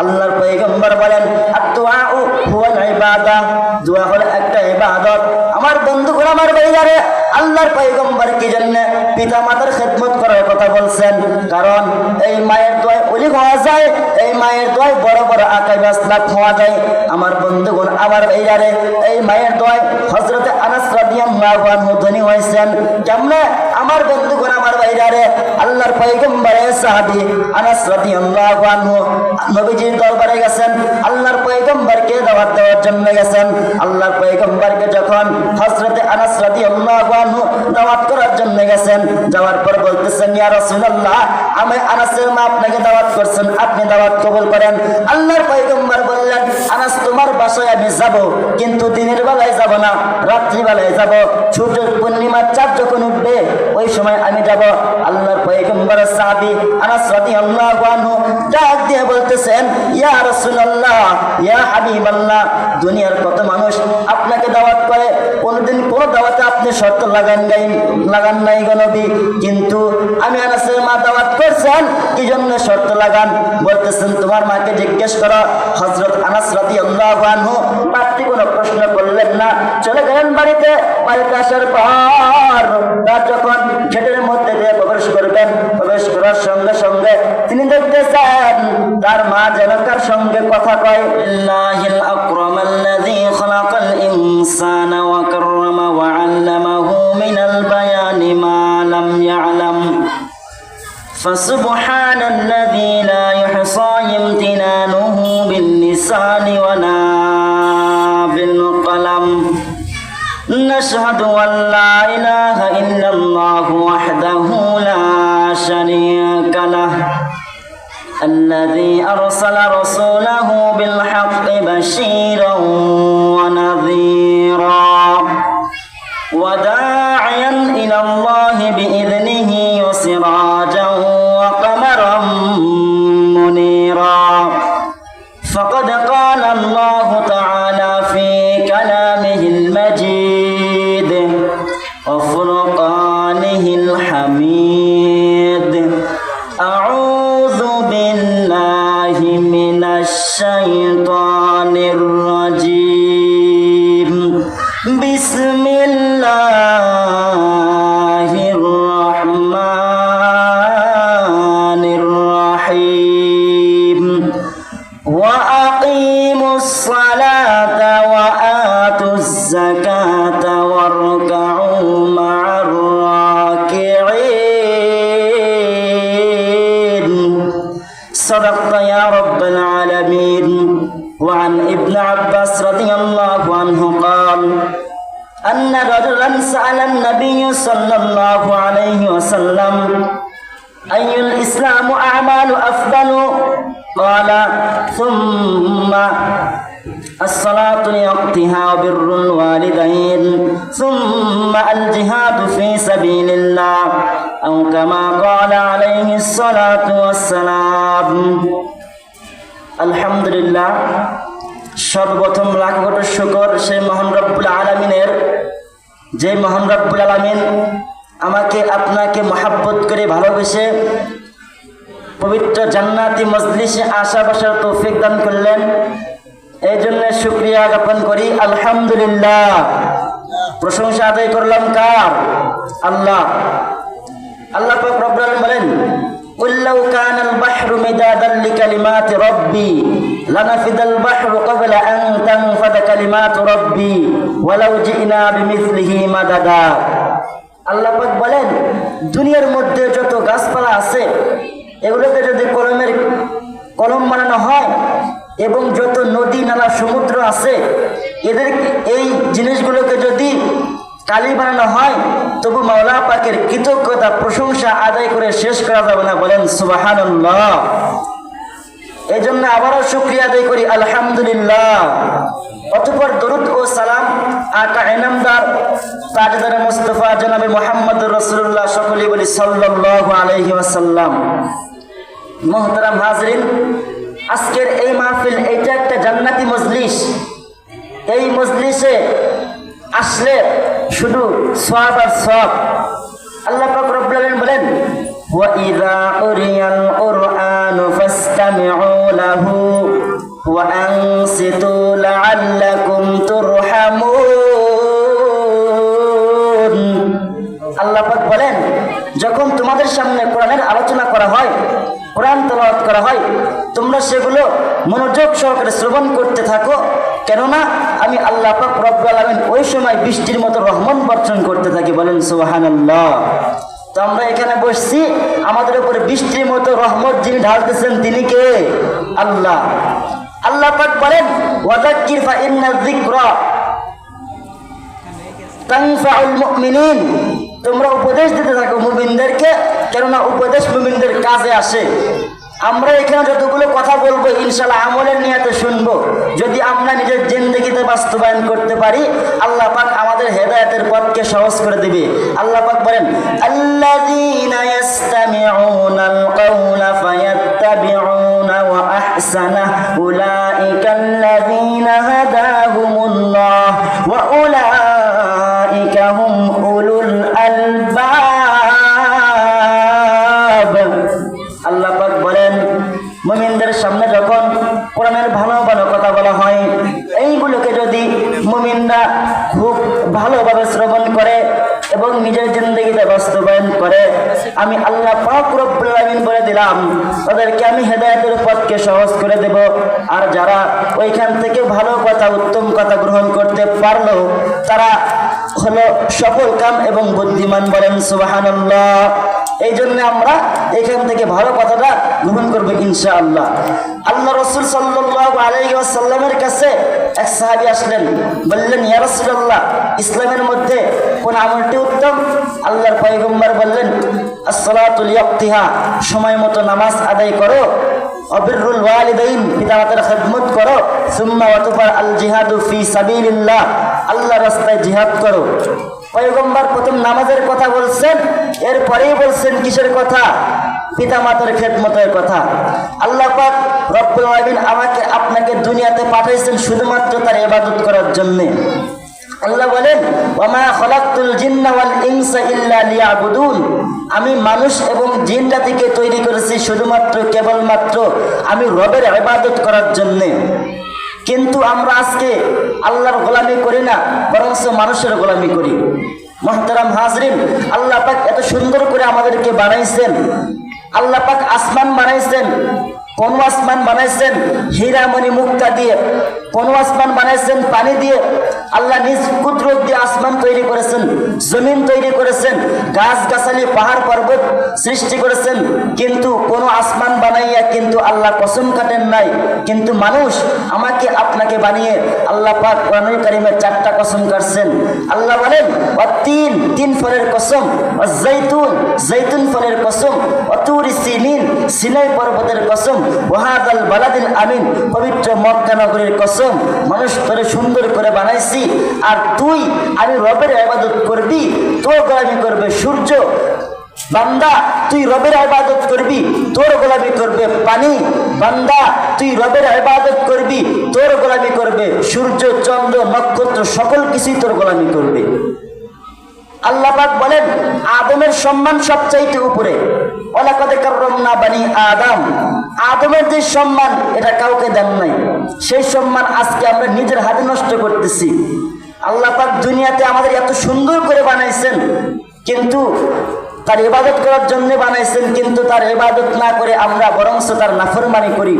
আল্লাহর পয়গম্বর বলেন দোয়া আমার আল্লাহর পয়গম্বর কি জন্য পিতা মাতার খেদমত করার কথা বলছেন? কারণ এই মায়ের দোয়ায় অলি হওয়া যায়, এই মায়ের দোয়ায় বড় বড় আকাই বাসলাক হওয়া যায়। আমার বন্ধুগণ, আমার ভাইয়ারে, এই মায়ের দোয়ায় হজরতে আনাস রাদিয়াল্লাহু হয়েছেন। কেমনে? আমার বন্ধুগণ ভাইয়ারে আল্লাহর পয়গম্বরের সাহাবি আনাস রাদিয়াল্লাহু আনহু নবীজির দরবারে গেছেন। আল্লাহর পয়গম্বরকে দাওয়াত দেওয়ার জন্য গেছেন। আল্লাহর পয়গম্বরকে যখন হযরতে আনাস রাদিয়াল্লাহু আনহু দাওয়াত করার গেছেন যাওয়ার পর বলতেছেন, ইয়া রাসূলুল্লাহ, আমি আনাসের মা আপনাকে দাওয়াত করছেন, আপনি দাওয়াত কবুল করেন। আল্লাহর পয়গম্বর বললেন, আনাস, তোমার বাসায় আমি যাব, কিন্তু দিনের বেলায় যাব না রাত্রি বেলায় যাব। সূর্যের পূর্ণিমার চাঁদ যখন উঠবে, ওই সময় আমি যাব। আল্লাহর পয়গম্বর সাহাবী আনাস রাদিয়াল্লাহু আনহু ডাক দিয়ে বলতেছেন, ইয়া রাসূলুল্লাহ, ইয়া হাবিবাল্লাহ, দুনিয়ার কত মানুষ আপনাকে দাওয়াত করে কোনদিন কোন দাওয়াতে আপনি শর্ত লাগান নাই লাগান নাই গো নবী। কিন্তু আমি আনাসের মা দাওয়াত করছেন কি জন্য শর্ত লাগান? বলতেছেন, তোমার মাকে জিজ্ঞেস করো। হজরত আনাস রাদিয়াল্লাহু আনহু পাত্রী কোনো প্রশ্ন করলেন না। চলে গেলেন বাড়িতে। বাড়িতে আসার পর তার যখন গেটের মধ্যে দিয়ে প্রবেশ করবেন, প্রবেশ করার সঙ্গে সঙ্গে তিনি দেখতেছেন, তার মা যেন তার সঙ্গে কথা কয়, আল্লাহিল আকরামাল্লাযী খালাকাল ইনসানা ওয়া وعلمه من البيان ما لم يعلم. فسبحان الذي لا يحصى امتنانه باللسان ولا بالقلم. نشهد أن لا إله إلا الله وحده لا شريك له. الذي أرسل رسوله بالحق بشيرا وسلم أي الإسلام أعمال أفضل قال ثم الصلاة لوقتها وبر الوالدين ثم الجهاد في سبيل الله أو كما قال عليه الصلاة والسلام الحمد لله সর্বপ্রথম লাখ কোটি শুকর সেই মহান রব্বুল আলমিনের যে মহান রব্বুল আলমিন আমাকে আপনাকে মহাব্বত করে ভালোবেসে পবিত্র জান্নাতি মজলিসে আশা বসার তৌফিক দান করলেন এই জন্য শুক্রিয়া জ্ঞাপন করি আলহামদুলিল্লাহ প্রশংসা আদায় করলাম কার আল্লাহ আল্লাহ পাক রব্বুল আলামিন বলেন قل لو كان البحر مدادا لكلمات ربي لنفد البحر قبل أن تنفد كلمات ربي ولو جئنا بمثله مددا আল্লাহ পাক বলেন, দুনিয়ার মধ্যে যত গাছপালা আছে, এগুলোতে যদি কলমের কলম বানানো হয় এবং যত নদী, নালা, সমুদ্র আছে, এদের এই জিনিসগুলোকে যদি কালি বানানো হয়, তবু মাওলা পাকের কৃতজ্ঞতা, প্রশংসা আদায় করে শেষ করা যাবে না বলেন সুবাহান এই জন্য আবারও শুক্রিয়া আদায় করি, আলহামদুলিল্লাহ। অতপর দরুদ ও সালাম আকা এনামদার তাজদার মুস্তফা জনাবে মোহাম্মদ রসুল্লাহ সকলে বলি সাল্লাল্লাহু আলাইহি ওয়াসাল্লাম মোহতারাম হাজরিন আজকের এই মাহফিল এইটা একটা জান্নাতি মজলিস এই মজলিসে আসলে শুধু সব আর সব আল্লাহ পাক রব্বুল আলামিন বলেন وَإِذَا قُرِئَ الْقُرْآنُ فَاسْتَمِعُوا له وأنصتوا তোমরা সেগুলো মনোযোগ সহকারে শ্রবণ করতে থাকো। কেননা আমি আল্লাহ পাক রব্বুল আলামিন ওই সময় বৃষ্টির মতো রহমত বর্ষণ করতে থাকি, বলেন সুবহানাল্লাহ। তো আমরা এখানে বসছি, আমাদের উপরে বৃষ্টির মতো রহমত যিনি ঢালতেছেন তিনি কে? আল্লাহ। আল্লাহ পাক বলেন ওয়াদাক্কির ফা ইন্না যিকরা তানফাউল মুমিনিন। তোমরা উপদেশ দিতে থাকো মুমিনদেরকে, কেননা উপদেশ মুমিনদের কাজে আসে। আমরা এখানে যতগুলো কথা বলব ইনশাল্লাহ আমলের নিয়াতে শুনব। যদি আমরা নিজের জিন্দগিতে বাস্তবায়ন করতে পারি, আল্লাহ পাক আমাদের হেদায়েতের পথকে সহজ করে দিবে। আল্লাহ পাক বলেন আলবাব আমি আল্লাহ পাক রব্বুল আলামিন বলে দিলাম তাদেরকে আমি হেদায়েতের পথকে সহজ করে দেব। আর যারা ওইখান থেকে ভালো কথা, উত্তম কথা গ্রহণ করতে পারল, তারা হলো সফল কাম এবং বুদ্ধিমান বলেন সুবহানাল্লাহ। এই জন্য আমরা এখান থেকে ভালো কথাটা গ্রহণ করবে ইনশাআল্লাহ। আল্লাহ আল্লাহ রসুল সাল্লাহ আলাইসাল্লামের কাছে এক সাহাবি আসলেন, বললেন, ইয়া রাসূলুল্লাহ, ইসলামের মধ্যে কোন আমলটি উত্তম? আল্লাহর পয়গম্বর বললেন, আসসালাতুল সময় মতো নামাজ আদায় করো, অবিরুল ওয়ালিদাইন, পিতামাতার খেদমত করো, সুম্মা ওয়াতুফার আল জিহাদু ফি সাবিলিল্লাহ আল্লাহ রাস্তায় জিহাদ করো। পয়গম্বর প্রথম নামাজের কথা বলছেন, এরপরেই বলছেন, কিসের কথা? পিতা পিতামাতার খেদমতের কথা। আল্লাহ পাক রব্বুল আলামিন আমাকে, আপনাকে দুনিয়াতে পাঠাইছেন শুধুমাত্র তার ইবাদত করার জন্য। আল্লাহ বলেন ওমা খলাকতুল জিন্না ওয়াল ইনসা ইল্লা লিয়াবুদুন। আমি মানুষ এবং জিন জাতিকে তৈরি করেছি শুধুমাত্র, কেবলমাত্র আমি রবের ইবাদত করার জন্য। কিন্তু আমরা আজকে আল্লাহর গোলামি করি না বরং মানুষের গোলামি করি। মোহতারাম হাজরিন, আল্লাহ পাক এত সুন্দর করে আমাদেরকে বানাইছেন। আল্লাহ পাক আসমান বানাইছেন, কোন আসমান বানাইছেন? হীরামণি মুক্তা দিয়ে, কোন আসমান বানাইছেন? পানি দিয়ে আল্লাহ নিজ কুদরত দিয়ে আসমান তৈরি করেছেন, জমিন তৈরি করেছেন গাছ গাছালি পাহাড় পর্বত সৃষ্টি করেছেন, কিন্তু কোন আসমান বানাইয়া কিন্তু আল্লাহ কসম কাটেন নাই। কিন্তু মানুষ আমাকে, আপনাকে বানিয়ে আল্লাহ পাক কোরআনুল কারিমের চারটা কসম কাটছেন। আল্লাহ বলেন ও তিন তিন ফলের কসম ও জৈতুন জৈতুন ফলের কসম, অতুর সিনিন, সিনাই পর্বতের কসম, ওয়াহাদাল বালাদিল আমিন, পবিত্র মক্কা নগরীর কসম, মানুষ করে সুন্দর করে বানাইছি আর তুই, আমি রবের ইবাদত করবি, তোর গোলামি করবে সূর্য। বান্দা, তুই রবের ইবাদত করবি, তোর গোলামি করবে পানি। বান্দা, তুই রবের ইবাদত করবি, তোর গোলামি করবে সূর্য, চন্দ্র, নক্ষত্র, সকল কিছুই তোর গোলামি করবে। আল্লাপাক বলেন, আদমের সম্মান সবচাইতে উপরে। ওলাকাদে কাররামনা বানি আদম। আদমের যে সম্মান, এটা কাউকে দেন নাই। সেই সম্মান আজকে আমরা নিজের হাতে নষ্ট করতেছি। আল্লাহ পাক দুনিয়াতে আমাদের এত সুন্দর করে বানাইছেন, কিন্তু তার ইবাদত করার জন্য বানাইছেন, কিন্তু তার ইবাদত না করে আমরা বরংস তার নাফরমানি করি।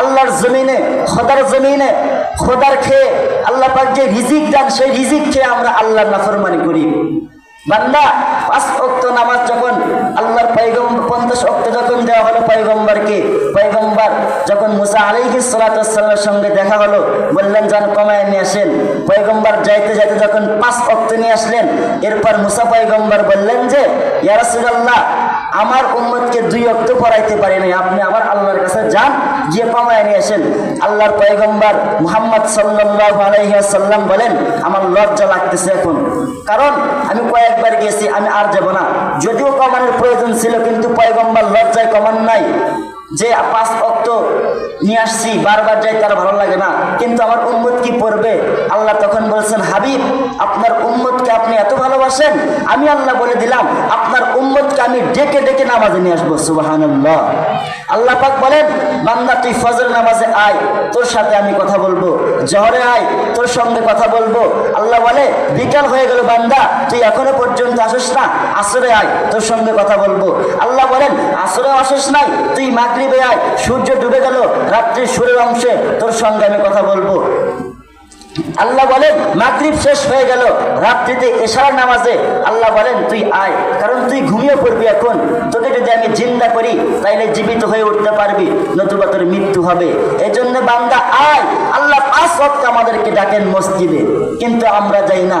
আল্লাহর জমিনে, খোদার জমিনে, খোদার খেয়ে আল্লাহ পাক যে রিজিক দেন, সেই রিজিক খেয়ে আমরা আল্লাহর নাফরমানি করি। বান্দা, পাঁচ অক্ত নামাজ যখন আল্লাহর পৈগম পঞ্চাশ অক্ত যখন দেওয়া হলো পাইগম্বরকে পৈগম্বর যখন মুসা আলাইহি সালাতামের সঙ্গে দেখা হলো, বললেন যেন কমায় নিয়ে আসেন। পয়গম্বর যাইতে যাইতে যখন পাঁচ অক্ত নিয়ে আসলেন, এরপর মুসা পয়গম্বর বললেন যে ইয়ারসুল্লাহ আমার উম্মতকে দুই অক্ত পড়াইতে পারি নাই। আপনি আবার আল্লাহর কাছে যান, গিয়ে কমায় নিয়ে আসেন। আল্লাহর পয়গম্বর মুহাম্মদ সাল্লাহ আলাইসাল্লাম বলেন, আমার লজ্জা লাগতেছে এখন। কারণ আমি কয়েকবার গেছি, আমি আর যাব না। যদিও কমানোর প্রয়োজন ছিল, কিন্তু পয়গম্বর লজ্জায় কমান নাই। যে পাঁচ অক্ত নিয়ে আসছি, বারবার যাই তার ভালো লাগে না। কিন্তু আমার উম্মত কি পড়বে? আল্লাহ তখন বলছেন, হাবিব, আপনার উম্মতকে আপনি এত ভালোবাসেন আমি আল্লাহ বলে দিলাম, আপনার উম্মতকে আমি ডেকে ডেকে নামাজে নিয়ে আসব সুবাহান আল্লাহ পাক বলেন, বান্দা, তুই ফজর নামাজে আয়, তোর সাথে আমি কথা বলব, জহরে আয়, তোর সঙ্গে কথা বলব। আল্লাহ বলে, বিকাল হয়ে গেল বান্দা, তুই এখনও পর্যন্ত আসিস না, আসরে আয়, তোর সঙ্গে কথা বলব। আল্লাহ বলেন আসরে আসিস নাই, তুই মাগরিবে আয়, সূর্য ডুবে গেল, রাত্রির সুরের অংশে তোর সঙ্গে আমি কথা বলব। আল্লাহ বলেন, মাগরীব শেষ হয়ে গেল, রাত্রিতে এশার নামাজে আল্লাহ বলেন, তুই আয়, কারণ তুই ঘুমিয়ে পড়বি এখন। তোকে যদি আমি জিন্দা করি, তাইলে জীবিত হয়ে উঠতে পারবি, নতুবা তোর মৃত্যু হবে। এই জন্য বান্দা, আয়। আল্লাহ পাঁচ সপ্তাহ আমাদেরকে ডাকেন মসজিদে, কিন্তু আমরা যাই না।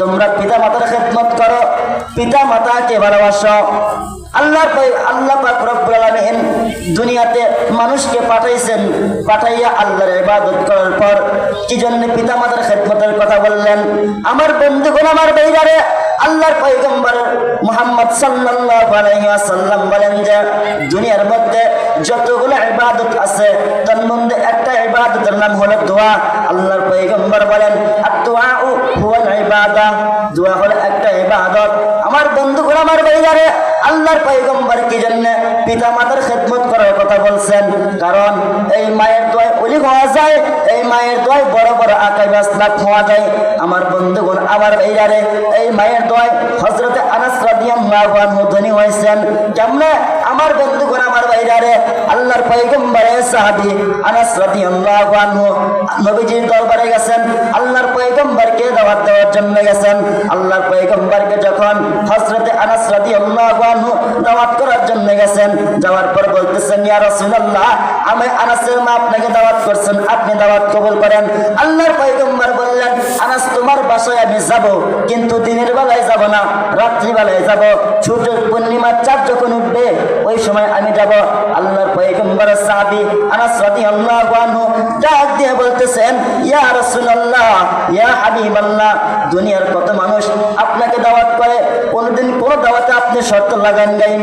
তোমরা পিতা মাতার খেদমত করো পিতা মাতাকে ভালোবাসো। আল্লাহ আল্লাহ আলামিন দুনিয়াতে মানুষকে পাঠাইছেন, পাঠাইয়া আল্লাহর ইবাদত করার পর কি জন্য পিতা মাতার খেদমতের কথা বললেন? আমার বন্ধুগণ, আমার বেইরারে আল্লাহর পয়গম্বর মুহাম্মদ সাল্লাল্লাহু বলেন যে, দুনিয়ার মধ্যে যতগুলো ইবাদত আছে, তার মধ্যে একটা ইবাদতের নাম হলো দোয়া। আল্লাহর পয়গম্বর বলেন হুয়াল দোয়া হলো একটা ইবাদত। আমার বন্ধুগণ, আমার বেইরারে আল্লাহর পয়গম্বর কি জন্য পিতা মাতার খেদমত করার কথা বলছেন। কারণ এই মায়ের দোয়ায় অলি হওয়া যায়, এই মায়ের দোয়ায় বড় বড় আকাই বাসলাক হওয়া যায়। আমার বন্ধুগণ, আমার এইরারে এই মায়ের দোয়ায় হজরতে আনাস রাদিয়াল্লাহু আনহু ধনী হয়েছেন। কেমনে? আমার বন্ধুগণ, আমার বাইরারে আল্লাহর পয়গম্বরে সাহাবী আনাস নবীজির দরবারে গেছেন, আল্লাহর পয়গম্বরকে দাওয়াত দেওয়ার জন্য গেছেন। আল্লাহর পয়গম্বরকে যখন হযরতে আনাস রাদিয়াল্লাহু আনহু করার জন্য গেছেন, যাওয়ার পর বলতেছেন, ইয়া রাসূলুল্লাহ, আমি আনাসের মা আপনাকে দাওয়াত করছেন, আপনি দাওয়াত কবুল করেন। আল্লাহর পয়গম্বর বললেন আনাস তোমার বাসায় আমি যাব, কিন্তু দিনের বেলায় যাব না, রাত্রিবেলায় যাব। সূর্য পূর্ণিমার চাঁদ যখন উঠবে, ওই সময় আমি যাব। আল্লাহর পয়গম্বর সাহাবি আনাস রাদিয়াল্লাহু আনহু ডাক দিয়ে বলতেছেন, ইয়া রাসূলুল্লাহ, ইয়া হাবিবাল্লাহ, দুনিয়ার কত মানুষ আপনাকে দাওয়াত আপনি শর্ত লাগান নাই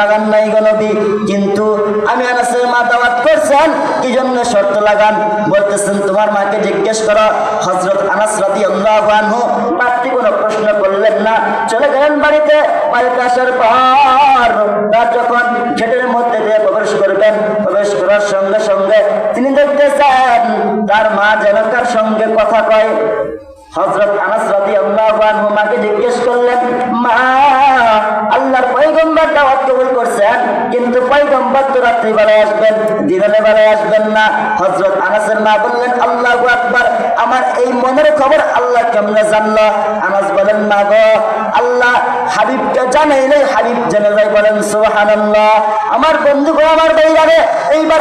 লাগান নাই গো নবী। কিন্তু আমি আনাসের মা দাওয়াত করছেন কি জন্য শর্ত লাগান? বলতেছেন, তোমার মাকে জিজ্ঞেস করো, হযরত আনাস রাদিয়াল্লাহু আনহু বাড়তি কোনো প্রশ্ন করলেন না। চলে গেলেন বাড়িতে বাড়িতে আসার পর তার যখন গেটের মধ্যে দিয়ে প্রবেশ করবেন, প্রবেশ করার সঙ্গে সঙ্গে তিনি দেখতেছেন, তার মা যেন তার সঙ্গে কথা কয়। হযরত আনাস রাদিয়াল্লাহু আনহু মাকে জিজ্ঞেস করলেন, মা আল্লাহর পয়গম্বর দাওয়াত কবুল করছেন, কিন্তু পয়গম্বর তো রাত্রি বেলায় আসবেন, দিনের বেলায় আসবেন না। হজরত আনাসের মা বললেন, আল্লাহ আকবার, আমার এই মনের খবর আল্লাহ কেমনে জানলো? আনাস বলেন না গো আমার বন্ধু গো আমার এইবার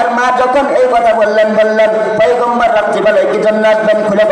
এর মা যখন এই কথা বললেন বললেন, পয়গম্বর রাত্রিবেলায় কি জন্য খুলে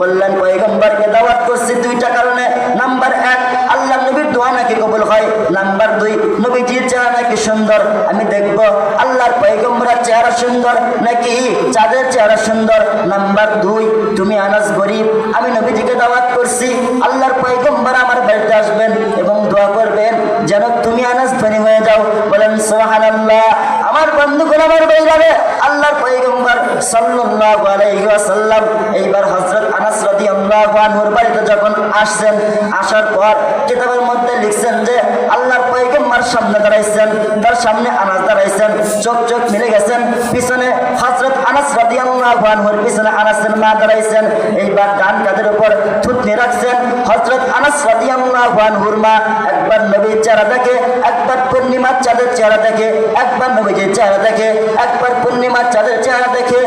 বললেন, পয়গম্বরকে দাওয়াত করছি দুইটা কারণে। নাম্বার এক, আল্লাহ নবীর দোয়া নাকি কবুল হয়। নাম্বার দুই, নবীজির চেহারা নাকি সুন্দর। আমি দেখব আল্লাহর পয়গম্বরের চেহারা সুন্দর নাকি চাঁদের চেহারা সুন্দর। নাম্বার দুই, তুমি আনাস গরিব, আমি নবীজিকে দাওয়াত করছি। আল্লাহর পয়গম্বর আমার বাড়িতে আসবেন এবং দোয়া করবেন যেন তুমি আনাস ধনী হয়ে যাও বলেন সুবহানাল্লাহ আমার বন্ধুগুলো আমার বাইরে আল্লাহর পয়গম্বর সাল্লাল্লাহু আলাইহি ওয়াসাল্লাম এইবার হযরত আনাস রাদিয়াল্লাহু আনহুর বাড়িতে যখন আসছেন, আসার পর কিতাবের মধ্যে লিখছেন যে, আল্লাহর পয়গম্বর সামনে দাঁড়াইছেন, তার সামনে আনাস দাঁড়াইছেন, চোখ চোখ মিলে গেছেন, পিছনে হযরত আনাস রাদিয়াল্লাহু আনহুর পিছনে আনাসের মা দাঁড়াইছেন, এইবার ডান কাঁধের উপর থুতনি রাখছেন, হযরত আনাস রাদিয়াল্লাহু আনহুর মা একবার নবীর চেহারা দেখে, একবার পূর্ণিমার চাঁদের চেহারা দেখে, একবার নবীজির চেহারা দেখে, একবার পূর্ণিমার চাঁদের চেহারা দেখে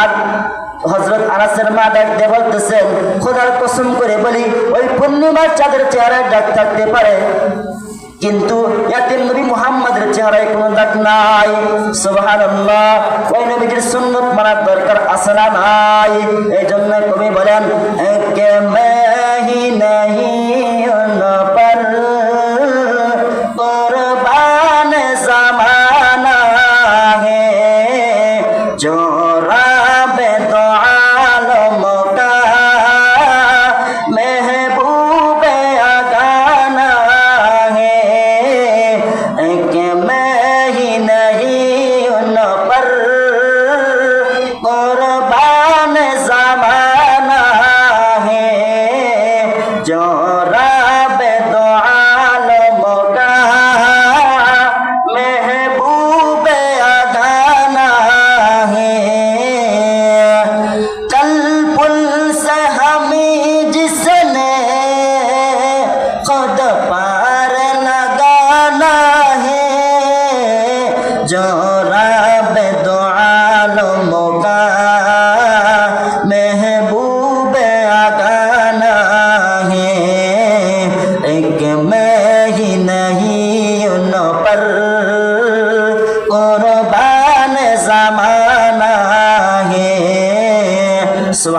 আর হজরত আনাসের মা ডাক বলতেছেন, খোদার কসম করে বলি, ওই পূর্ণিমার চাঁদের চেহারায় ডাক থাকতে পারে, কিন্তু ইয়াতিম নবী মুহাম্মাদের চেহারায় কোনো দাগ নাই। সুবহানাল্লাহ, ওই নবীজির সুন্নত মানার দরকার আছে না নাই? এই জন্য কবি বলেন কে মেহি नहीं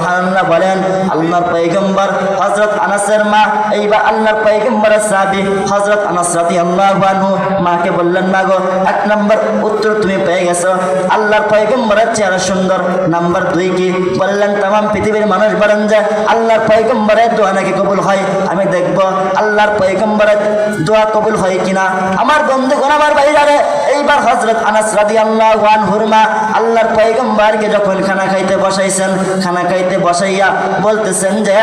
সুবহানাল্লাহ বলেন, আল্লাহর পয়গম্বর হযরত আনাসের মা, এইবার আল্লাহর পয়গম্বরের সাহাবী হযরত আনাস রাদিয়াল্লাহু আনহু মাকে বললেন, মা গো, এক নম্বর উত্তর তুমি পেয়ে গেছো। আল্লাহর পয়গম্বরের চেহারা সুন্দর। নাম্বার দুই কি? বললেন তাম পৃথিবীর মানুষ বলেন যে, আল্লাহর পয়গম্বরের দোয়া নাকি কবুল হয়? আমি দেখব, আল্লাহর পয়গম্বরের দোয়া কবুল হয় কিনা। আমার বন্ধুগণ আমার ভাইরারে এইবার হযরত আনাস রাদিয়াল্লাহু আনহুর মা আল্লাহর পয়গম্বরকে যখন খানা খাইতে বসাইছেন, খানা খাইতে বসাইয়া বলতেছেন যে,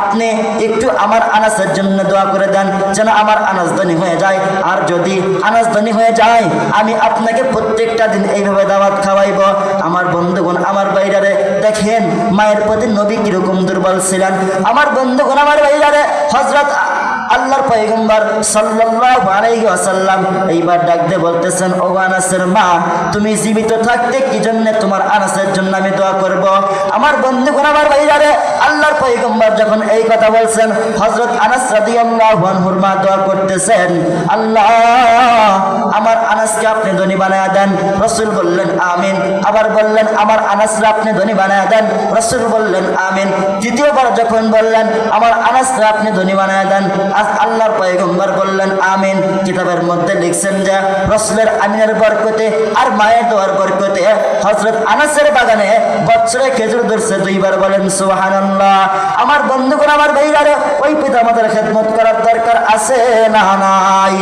আপনি একটু আমার আনাসের জন্য দোয়া করে দেন, যেন আমার আনাস ধনী হয়ে যায়। আর যদি আনাস ধনী হয়ে যায়, আমি আপনাকে প্রত্যেকটা দিন এইভাবে দাওয়াত খাওয়াইব। আমার বন্ধুগণ আমার বাইরারে, দেখেন মায়ের প্রতি নবী কীরকম দুর্বল ছিলেন। আমার বন্ধুগণ আমার বাইরারে হজরত আল্লাহর পয়গম্বর সাল্লাল্লাহু আলাইহি ওয়াসাল্লাম এইবার ডাকতে বলতেছেন ও আনাসের মা, তুমি জীবিত থাকতে কি জন্য তোমার আনাসের জন্য আমি দোয়া করব? আমার বন্ধু আমার ভাইরারে, আল্লাহর পয়গম্বর যখন এই কথা বলছেন, হযরত আনাস রাদিয়াল্লাহু আনহুর মা দোয়া করতেছেন, আল্লাহ আমার আনাসকে আপনি ধনী বানায়া দেন, রাসূল বললেন, আমিন। আবার বললেন, আমার আনাসকে আপনি ধনী বানায়া দেন। রাসূল বললেন, আমিন। তৃতীয়বার যখন বললেন, আমার আনাসকে আপনি ধনী বানায়া দেন আল্লাহর পয়গম্বর বললেন, আমিন। কিতাবের মধ্যে লিখছেন যে, রসুলের আমিনের বরকতে আর মায়ের দোয়ার বরকতে হজরত আনাসের বাগানে বছরে খেজুর ধরছে দুইবার বলেন, সুবহানাল্লাহ। আমার বন্ধুগণ, আমার ভাইরারে ওই পিতা মাতার খেদমত করার দরকার আছে না নাই?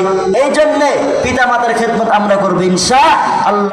এই জন্যে পিতা মাতার খেদমত আমরা করব ইনশা আল্লাহ।